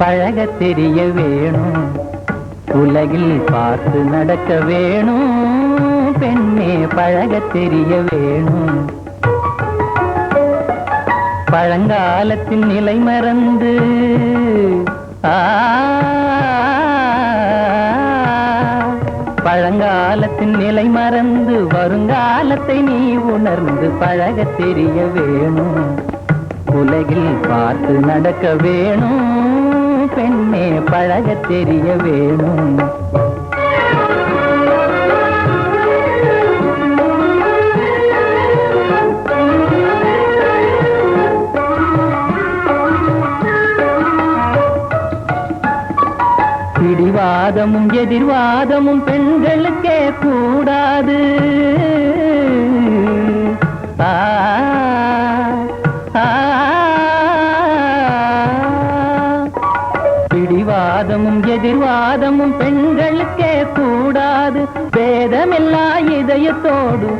பழக தெரிய வேணும் உலகில் பார்த்து நடக்க வேணும். பெண்ணே பழக தெரிய வேணும். பழங்காலத்தின் நிலை மறந்து ஆ, பழங்காலத்தின் நிலை மறந்து வருங்காலத்தை நீ உணர்ந்து பழக தெரிய வேணும். உலகில் பார்த்து நடக்க வேணும். பெண்ணே பழக தெரிய வேணும். வாதமும் எதிர்வாதமும் பெண்களுக்கே கூடாது. பிடிவாதமும் எதிர்வாதமும் பெண்களுக்கே கூடாது. வேதமில்லா இதயத்தோடு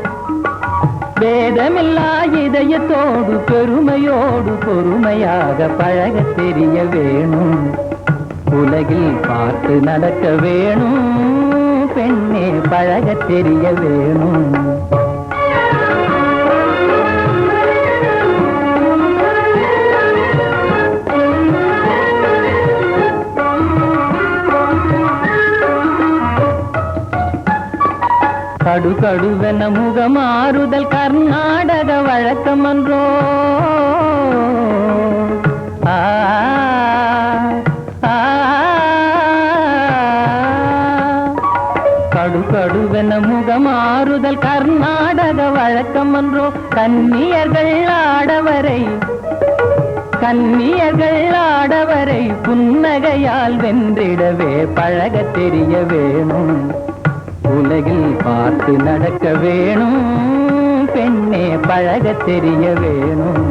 வேதமில்லா இதயத்தோடு பெருமையோடு பொறுமையாக பழக தெரிய வேணும். உலகில் பார்த்து நடக்க வேணும். பெண்ணே பழக தெரிய வேணும். கடுகடுவென முகமாறுதல் கர்நாடக வழக்கமன்றோ. கடுகடுவென முகமாறுதல் கர்நாடக வழக்கம் என்றோ கன்னியர்கள் ஆடவரை கன்னியர்கள் ஆடவரை புன்னகையால் வென்றிடவே பழக தெரிய வேணும். உலகில் பார்த்து நடக்க வேணும் பெண்ணே பழக தெரிய வேணும்.